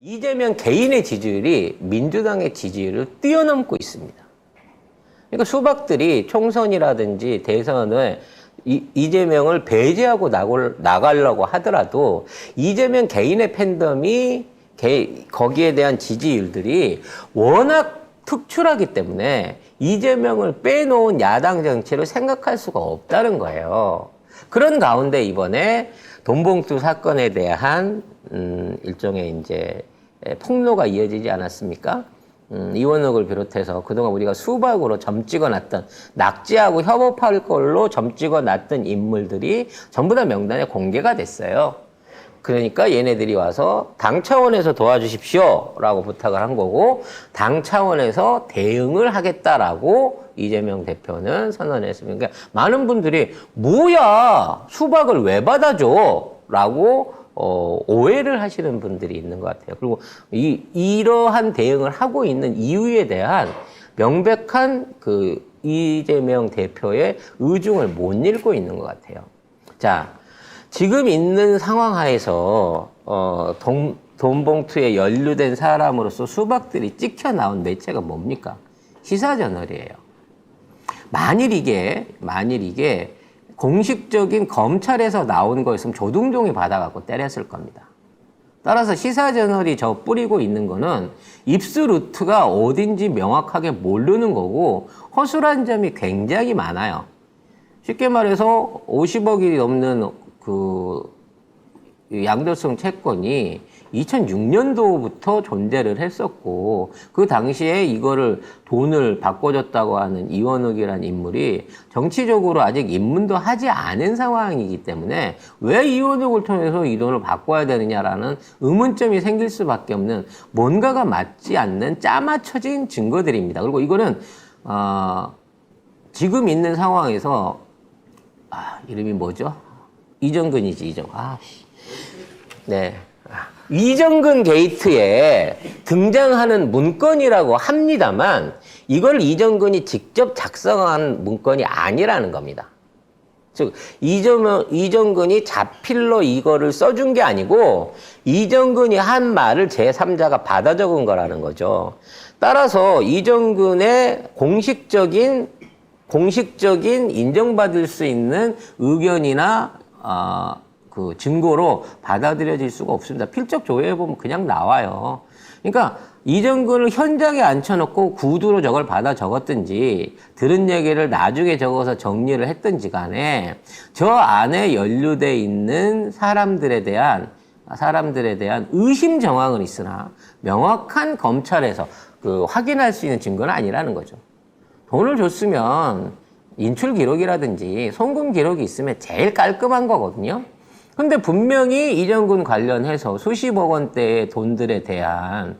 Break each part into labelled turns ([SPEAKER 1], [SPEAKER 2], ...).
[SPEAKER 1] 이재명 개인의 지지율이 민주당의 지지율을 뛰어넘고 있습니다. 그러니까 수박들이 총선이라든지 대선에 이, 이재명을 배제하고 나가려고 하더라도 이재명 개인의 팬덤이 개- 거기에 대한 지지율들이 워낙 특출하기 때문에 이재명을 빼놓은 야당 정치를 생각할 수가 없다는 거예요. 그런 가운데 이번에 돈봉투 사건에 대한 음, 일종의 이제 에, 폭로가 이어지지 않았습니까? 음, 이원욱을 비롯해서 그동안 우리가 수박으로 점 찍어 놨던 낙지하고 협업할 걸로 점 찍어 놨던 인물들이 전부 다 명단에 공개가 됐어요. 그러니까 얘네들이 와서 당 차원에서 도와주십시오라고 부탁을 한 거고 당 차원에서 대응을 하겠다라고 이재명 대표는 선언했습니다. 그러니까 많은 분들이 뭐야 수박을 왜 받아줘?라고 어, 오해를 하시는 분들이 있는 것 같아요. 그리고 이 이러한 대응을 하고 있는 이유에 대한 명백한 그 이재명 대표의 의중을 못 읽고 있는 것 같아요. 자, 지금 있는 상황 하에서 어, 돈, 돈 봉투에 연루된 사람으로서 수박들이 찍혀 나온 매체가 뭡니까? 시사저널이에요. 만일 이게 만일 이게 공식적인 검찰에서 나온 거였으면 조중동이 받아갖고 때렸을 겁니다. 따라서 시사저널이 저 뿌리고 있는 거는 입수 루트가 어딘지 명확하게 모르는 거고 허술한 점이 굉장히 많아요. 쉽게 말해서 50억이 넘는 그 양도성 채권이 2006년도부터 존재를 했었고 그 당시에 이거를 돈을 바꿔줬다고 하는 이원욱이라는 인물이 정치적으로 아직 입문도 하지 않은 상황이기 때문에 왜 이원욱을 통해서 이 돈을 바꿔야 되느냐라는 의문점이 생길 수밖에 없는 뭔가가 맞지 않는 짜맞춰진 증거들입니다. 그리고 이거는 어, 지금 있는 상황에서 아, 이름이 뭐죠? 이정근이지 이정. 아, 씨. 네. 아, 이정근 게이트에 등장하는 문건이라고 합니다만 이걸 이정근이 직접 작성한 문건이 아니라는 겁니다. 즉 이정, 이정근이 자필로 이거를 써준 게 아니고 이정근이 한 말을 제3자가 받아 적은 거라는 거죠. 따라서 이정근의 공식적인 공식적인 인정받을 수 있는 의견이나 어, 그 증거로 받아들여질 수가 없습니다. 필적 조회해 보면 그냥 나와요. 그러니까 이정근을 현장에 앉혀놓고 구두로 저걸 받아 적었든지 들은 얘기를 나중에 적어서 정리를 했든지 간에 저 안에 연루돼 있는 사람들에 대한 사람들에 대한 의심 정황은 있으나 명확한 검찰에서 그 확인할 수 있는 증거는 아니라는 거죠. 돈을 줬으면 인출 기록이라든지 송금 기록이 있으면 제일 깔끔한 거거든요. 근데 분명히 이정근 관련해서 수십억 원대의 돈들에 대한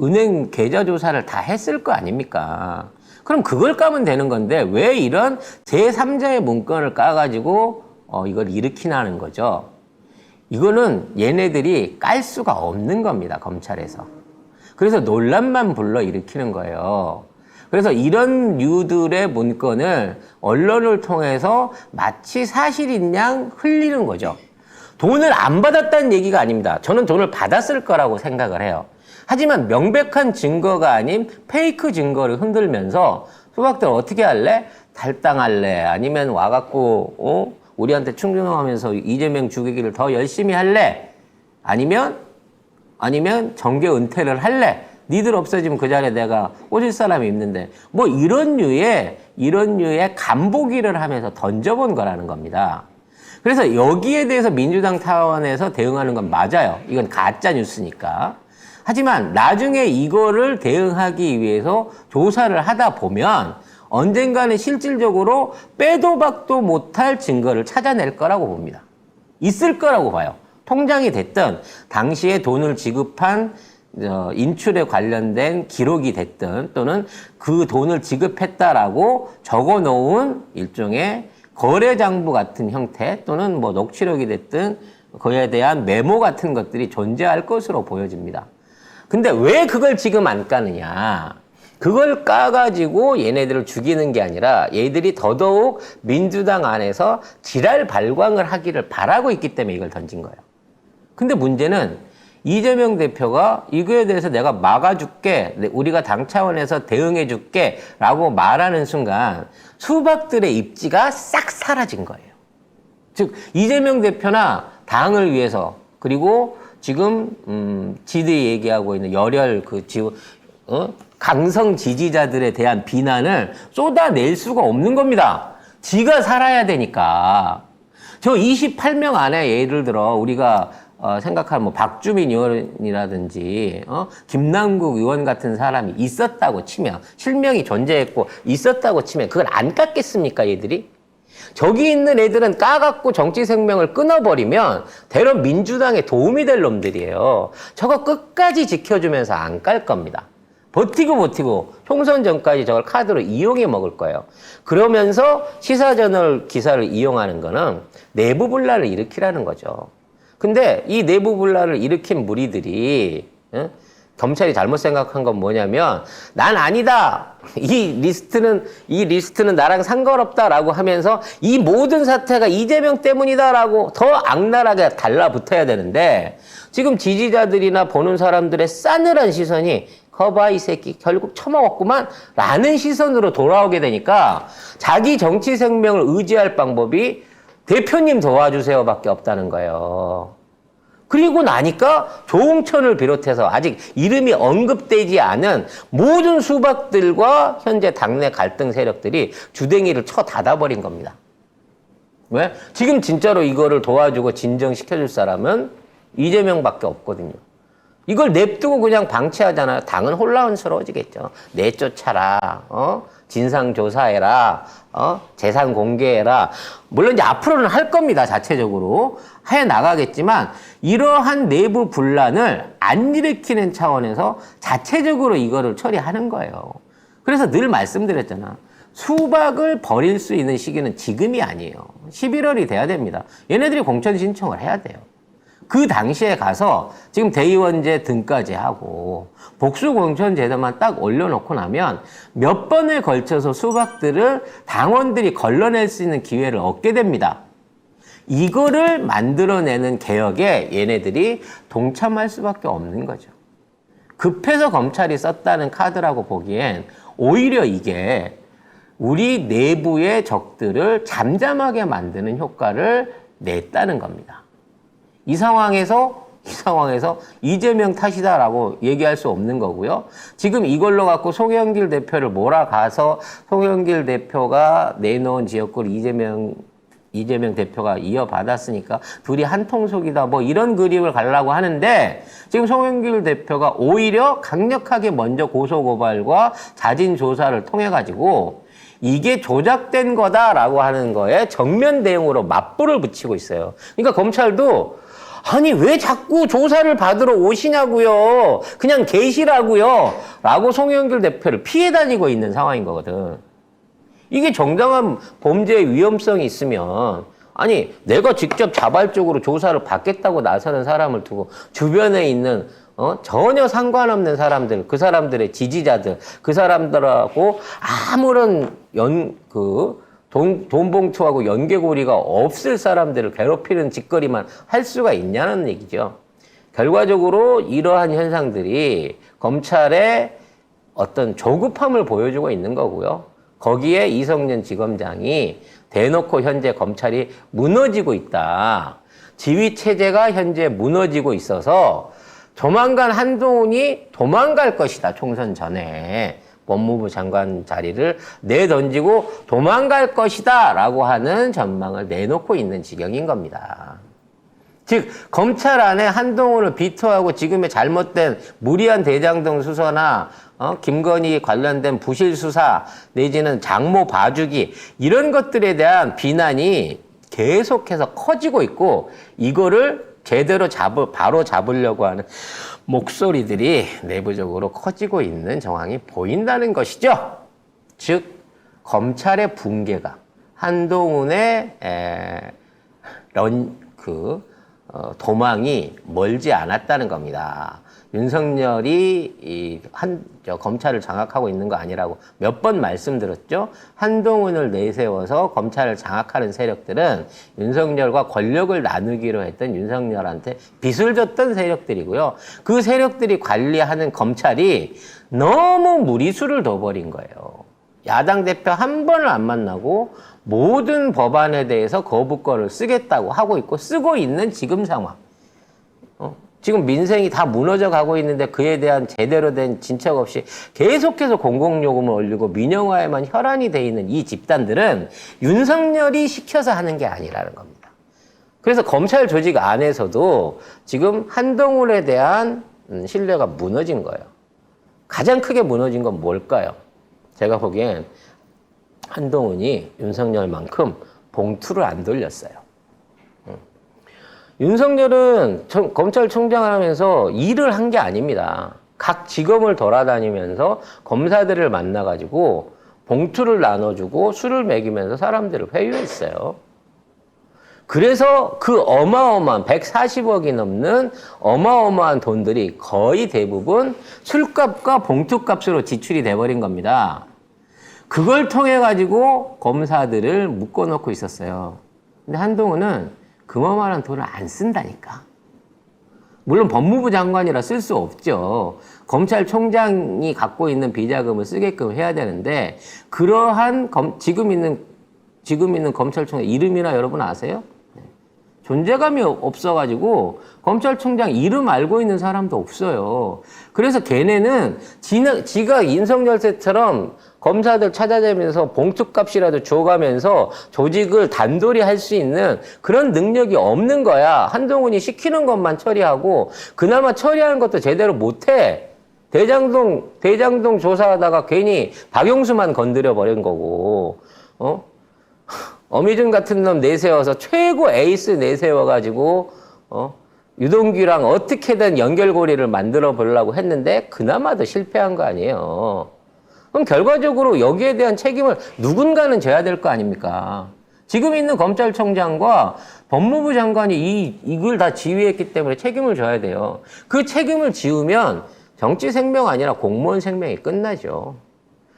[SPEAKER 1] 은행 계좌 조사를 다 했을 거 아닙니까? 그럼 그걸 까면 되는 건데 왜 이런 제3자의 문건을 까가지고 어, 이걸 일으키나는 거죠? 이거는 얘네들이 깔 수가 없는 겁니다, 검찰에서. 그래서 논란만 불러 일으키는 거예요. 그래서 이런 류들의 문건을 언론을 통해서 마치 사실인 양 흘리는 거죠. 돈을 안 받았다는 얘기가 아닙니다. 저는 돈을 받았을 거라고 생각을 해요. 하지만 명백한 증거가 아닌 페이크 증거를 흔들면서 수박들 어떻게 할래? 탈당할래? 아니면 와갖고, 어? 우리한테 충성하면서 이재명 죽이기를 더 열심히 할래? 아니면, 아니면 정계 은퇴를 할래? 니들 없어지면 그 자리에 내가 꽂을 사람이 있는데, 뭐 이런 류의, 이런 류의 간보기를 하면서 던져본 거라는 겁니다. 그래서 여기에 대해서 민주당 타원에서 대응하는 건 맞아요. 이건 가짜 뉴스니까. 하지만 나중에 이거를 대응하기 위해서 조사를 하다 보면 언젠가는 실질적으로 빼도 박도 못할 증거를 찾아낼 거라고 봅니다. 있을 거라고 봐요. 통장이 됐든 당시에 돈을 지급한 어, 인출에 관련된 기록이 됐든 또는 그 돈을 지급했다라고 적어 놓은 일종의 거래 장부 같은 형태 또는 뭐 녹취록이 됐든 그에 대한 메모 같은 것들이 존재할 것으로 보여집니다. 근데 왜 그걸 지금 안 까느냐? 그걸 까가지고 얘네들을 죽이는 게 아니라 얘들이 더더욱 민주당 안에서 지랄 발광을 하기를 바라고 있기 때문에 이걸 던진 거예요. 근데 문제는 이재명 대표가 이거에 대해서 내가 막아줄게, 내- 우리가 당 차원에서 대응해줄게 라고 말하는 순간 수박들의 입지가 싹 사라진 거예요. 즉, 이재명 대표나 당을 위해서 그리고 지금, 음, 지들이 얘기하고 있는 열혈 그 지, 어? 강성 지지자들에 대한 비난을 쏟아낼 수가 없는 겁니다. 지가 살아야 되니까. 저 28명 안에 예를 들어 우리가 어, 생각하는 뭐 박주민 의원이라든지 어? 김남국 의원 같은 사람이 있었다고 치면 실명이 존재했고 있었다고 치면 그걸 안 깎겠습니까 얘들이? 저기 있는 애들은 까갖고 정치 생명을 끊어버리면 대런 민주당에 도움이 될 놈들이에요. 저거 끝까지 지켜주면서 안 깔 겁니다. 버티고 버티고 총선 전까지 저걸 카드로 이용해 먹을 거예요. 그러면서 시사저널 기사를 이용하는 거는 내부 분란을 일으키라는 거죠. 근데 이 내부 분란을 일으킨 무리들이 응? 검찰이 잘못 생각한 건 뭐냐면 난 아니다. 이 리스트는 이 리스트는 나랑 상관없다라고 하면서 이 모든 사태가 이재명 때문이다라고 더 악랄하게 달라붙어야 되는데 지금 지지자들이나 보는 사람들의 싸늘한 시선이 거봐 이 새끼 결국 처먹었구만 라는 시선으로 돌아오게 되니까 자기 정치 생명을 의지할 방법이 대표님 도와주세요 밖에 없다는 거예요. 그리고 나니까 조홍천을 비롯해서 아직 이름이 언급되지 않은 모든 수박들과 현재 당내 갈등 세력들이 주댕이를 쳐 닫아버린 겁니다. 왜? 지금 진짜로 이거를 도와주고 진정시켜줄 사람은 이재명 밖에 없거든요. 이걸 냅두고 그냥 방치하잖아요. 당은 혼란스러워지겠죠. 내쫓아라, 어? 진상 조사해라, 어? 재산 공개해라. 물론 이제 앞으로는 할 겁니다. 자체적으로. 해 나가겠지만, 이러한 내부 분란을 안 일으키는 차원에서 자체적으로 이거를 처리하는 거예요. 그래서 늘 말씀드렸잖아. 수박을 버릴 수 있는 시기는 지금이 아니에요. 11월이 돼야 됩니다. 얘네들이 공천 신청을 해야 돼요. 그 당시에 가서 지금 대의원제 등까지 하고 복수 공천 제도만 딱 올려놓고 나면 몇 번에 걸쳐서 수박들을 당원들이 걸러낼 수 있는 기회를 얻게 됩니다. 이거를 만들어내는 개혁에 얘네들이 동참할 수밖에 없는 거죠. 급해서 검찰이 썼다는 카드라고 보기엔 오히려 이게 우리 내부의 적들을 잠잠하게 만드는 효과를 냈다는 겁니다. 이 상황에서 이 상황에서 이재명 탓이다라고 얘기할 수 없는 거고요. 지금 이걸로 갖고 송영길 대표를 몰아가서 송영길 대표가 내놓은 지역구를 이재명 이재명 대표가 이어받았으니까 둘이 한 통속이다 뭐 이런 그림을 가려고 하는데 지금 송영길 대표가 오히려 강력하게 먼저 고소고발과 자진 조사를 통해 가지고 이게 조작된 거다라고 하는 거에 정면 대응으로 맞불을 붙이고 있어요. 그러니까 검찰도 아니 왜 자꾸 조사를 받으러 오시냐고요. 그냥 계시라고요. 라고 송영길 대표를 피해 다니고 있는 상황인 거거든. 이게 정당한 범죄의 위험성이 있으면 아니 내가 직접 자발적으로 조사를 받겠다고 나서는 사람을 두고 주변에 있는 어? 전혀 상관없는 사람들, 그 사람들의 지지자들, 그 사람들하고 아무런 연, 그, 돈, 돈 봉투하고 연계고리가 없을 사람들을 괴롭히는 짓거리만 할 수가 있냐는 얘기죠. 결과적으로 이러한 현상들이 검찰의 어떤 조급함을 보여주고 있는 거고요. 거기에 이성년 지검장이 대놓고 현재 검찰이 무너지고 있다. 지휘 체제가 현재 무너지고 있어서 조만간 한동훈이 도망갈 것이다. 총선 전에 법무부 장관 자리를 내던지고 도망갈 것이다. 라고 하는 전망을 내놓고 있는 지경인 겁니다. 즉 검찰 안에 한동훈을 비토하고 지금의 잘못된 무리한 대장동 수사나 어, 김건희 관련된 부실 수사 내지는 장모 봐주기 이런 것들에 대한 비난이 계속해서 커지고 있고 이거를 제대로 잡을 바로 잡으려고 하는 목소리들이 내부적으로 커지고 있는 정황이 보인다는 것이죠. 즉 검찰의 붕괴가 한동훈의 에, 런, 그 어, 도망이 멀지 않았다는 겁니다. 윤석열이 이 한, 저, 검찰을 장악하고 있는 거 아니라고 몇 번 말씀드렸죠. 한동훈을 내세워서 검찰을 장악하는 세력들은 윤석열과 권력을 나누기로 했던 윤석열한테 빚을 줬던 세력들이고요. 그 세력들이 관리하는 검찰이 너무 무리수를 둬버린 거예요. 야당 대표 한 번을 안 만나고 모든 법안에 대해서 거부권을 쓰겠다고 하고 있고 쓰고 있는 지금 상황. 어? 지금 민생이 다 무너져 가고 있는데 그에 대한 제대로 된 진척 없이 계속해서 공공요금을 올리고 민영화에만 혈안이 돼 있는 이 집단들은 윤석열이 시켜서 하는 게 아니라는 겁니다. 그래서 검찰 조직 안에서도 지금 한동훈에 대한 음, 신뢰가 무너진 거예요. 가장 크게 무너진 건 뭘까요? 제가 보기엔 한동훈이 윤석열만큼 봉투를 안 돌렸어요. 음. 윤석열은 청- 검찰총장을 하면서 일을 한 게 아닙니다. 각 지검을 돌아다니면서 검사들을 만나가지고 봉투를 나눠주고 술을 먹이면서 사람들을 회유했어요. 그래서 그 어마어마한 140억이 넘는 어마어마한 돈들이 거의 대부분 술값과 봉투값으로 지출이 돼버린 겁니다. 그걸 통해 가지고 검사들을 묶어놓고 있었어요. 근데 한동훈은 그만한 돈을 안 쓴다니까. 물론 법무부 장관이라 쓸 수 없죠. 검찰총장이 갖고 있는 비자금을 쓰게끔 해야 되는데 그러한 검- 지금 있는 지금 있는 검찰총장 이름이나 여러분 아세요? 네. 존재감이 없어가지고 검찰총장 이름 알고 있는 사람도 없어요. 그래서 걔네는 지나, 지가 인성열쇠처럼 검사들 찾아다니면서 봉투값이라도 줘가면서 조직을 단돌이 할 수 있는 그런 능력이 없는 거야. 한동훈이 시키는 것만 처리하고 그나마 처리하는 것도 제대로 못해. 대장동 대장동 조사하다가 괜히 박용수만 건드려 버린 거고, 어? 어미준 같은 놈 내세워서 최고 에이스 내세워가지고 어 유동규랑 어떻게든 연결고리를 만들어 보려고 했는데 그나마도 실패한 거 아니에요. 그럼 결과적으로 여기에 대한 책임을 누군가는 져야 될 거 아닙니까? 지금 있는 검찰총장과 법무부 장관이 이, 이걸 다 지휘했기 때문에 책임을 져야 돼요. 그 책임을 지우면 정치 생명 아니라 공무원 생명이 끝나죠.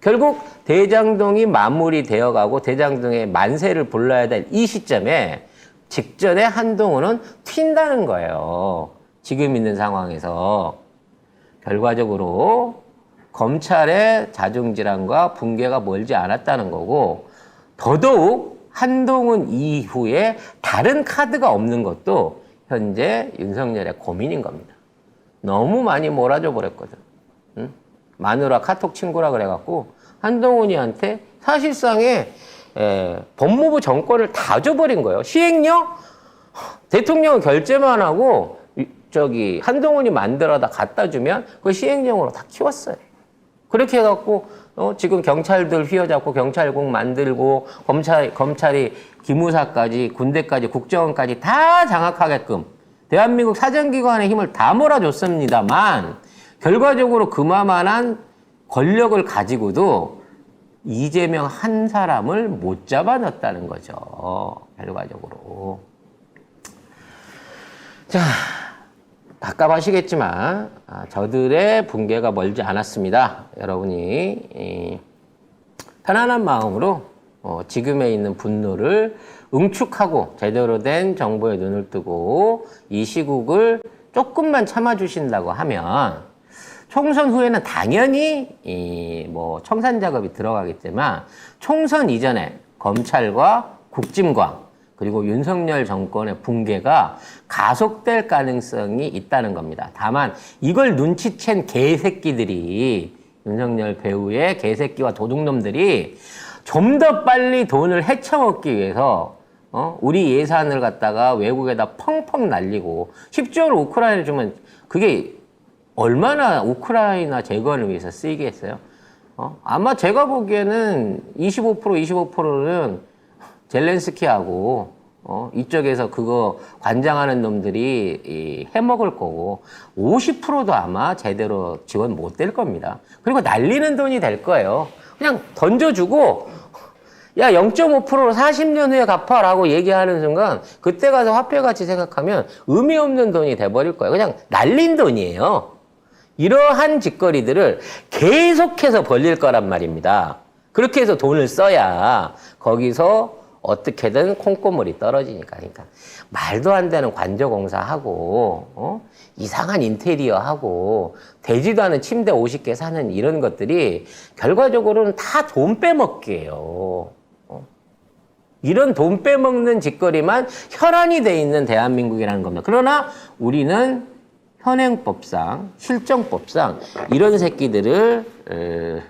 [SPEAKER 1] 결국 대장동이 마무리되어 가고 대장동의 만세를 불러야 될 이 시점에 직전에 한동훈은 튄다는 거예요. 지금 있는 상황에서. 결과적으로 검찰의 자중질환과 붕괴가 멀지 않았다는 거고 더더욱 한동훈 이후에 다른 카드가 없는 것도 현재 윤석열의 고민인 겁니다. 너무 많이 몰아줘 버렸거든. 응? 마누라 카톡 친구라 그래갖고 한동훈이한테 사실상의 에, 법무부 정권을 다 줘버린 거예요. 시행령 대통령은 결재만 하고 이- 저기 한동훈이 만들어다 갖다 주면 그 시행령으로 다 키웠어요. 그렇게 해갖고 어, 지금 경찰들 휘어잡고 경찰국 만들고 검찰 검찰이 기무사까지 군대까지 국정원까지 다 장악하게끔 대한민국 사정기관의 힘을 다 몰아줬습니다만 결과적으로 그만한 권력을 가지고도 이재명 한 사람을 못 잡아놨다는 거죠. 결과적으로. 자, 답답하시겠지만 아, 저들의 붕괴가 멀지 않았습니다. 여러분이 이, 편안한 마음으로 어, 지금에 있는 분노를 응축하고 제대로 된 정보에 눈을 뜨고 이 시국을 조금만 참아주신다고 하면 총선 후에는 당연히 이 뭐 청산 작업이 들어가겠지만 총선 이전에 검찰과 국짐과 그리고 윤석열 정권의 붕괴가 가속될 가능성이 있다는 겁니다. 다만 이걸 눈치챈 개새끼들이 윤석열 배우의 개새끼와 도둑놈들이 좀 더 빨리 돈을 헤쳐먹기 위해서 어? 우리 예산을 갖다가 외국에다 펑펑 날리고 10조를 우크라이나에 주면 그게 얼마나 우크라이나 재건을 위해서 쓰이겠어요? 어? 아마 제가 보기에는 25% 25%는 젤렌스키하고 어? 이쪽에서 그거 관장하는 놈들이 이 해먹을 거고 50%도 아마 제대로 지원 못 될 겁니다. 그리고 날리는 돈이 될 거예요. 그냥 던져주고 야 0.5%로 40년 후에 갚아라고 얘기하는 순간 그때 가서 화폐 가치 생각하면 의미 없는 돈이 돼버릴 거예요. 그냥 날린 돈이에요. 이러한 짓거리들을 계속해서 벌릴 거란 말입니다. 그렇게 해서 돈을 써야 거기서 어떻게든 콩고물이 떨어지니까. 그러니까 말도 안 되는 관저 공사하고 어? 이상한 인테리어 하고 되지도 않은 침대 50개 사는 이런 것들이 결과적으로는 다 돈 빼먹기예요. 어? 이런 돈 빼먹는 짓거리만 혈안이 돼 있는 대한민국이라는 겁니다. 그러나 우리는 현행법상, 실정법상 이런 새끼들을 에,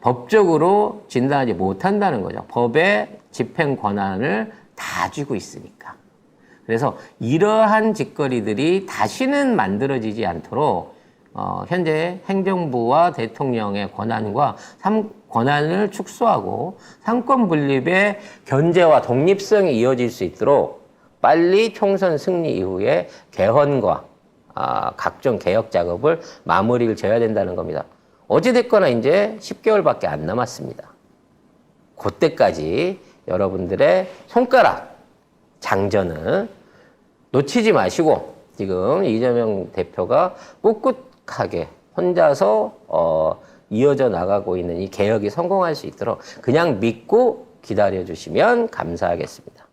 [SPEAKER 1] 법적으로 진단하지 못한다는 거죠. 법의 집행 권한을 다 쥐고 있으니까. 그래서 이러한 짓거리들이 다시는 만들어지지 않도록 어, 현재 행정부와 대통령의 권한과 삼, 권한을 축소하고 상권 분립의 견제와 독립성이 이어질 수 있도록 빨리 총선 승리 이후에 개헌과 아, 각종 개혁 작업을 마무리를 지어야 된다는 겁니다. 어찌됐거나 이제 10개월밖에 안 남았습니다. 그때까지 여러분들의 손가락 장전은 놓치지 마시고 지금 이재명 대표가 꿋꿋하게 혼자서 어, 이어져 나가고 있는 이 개혁이 성공할 수 있도록 그냥 믿고 기다려 주시면 감사하겠습니다.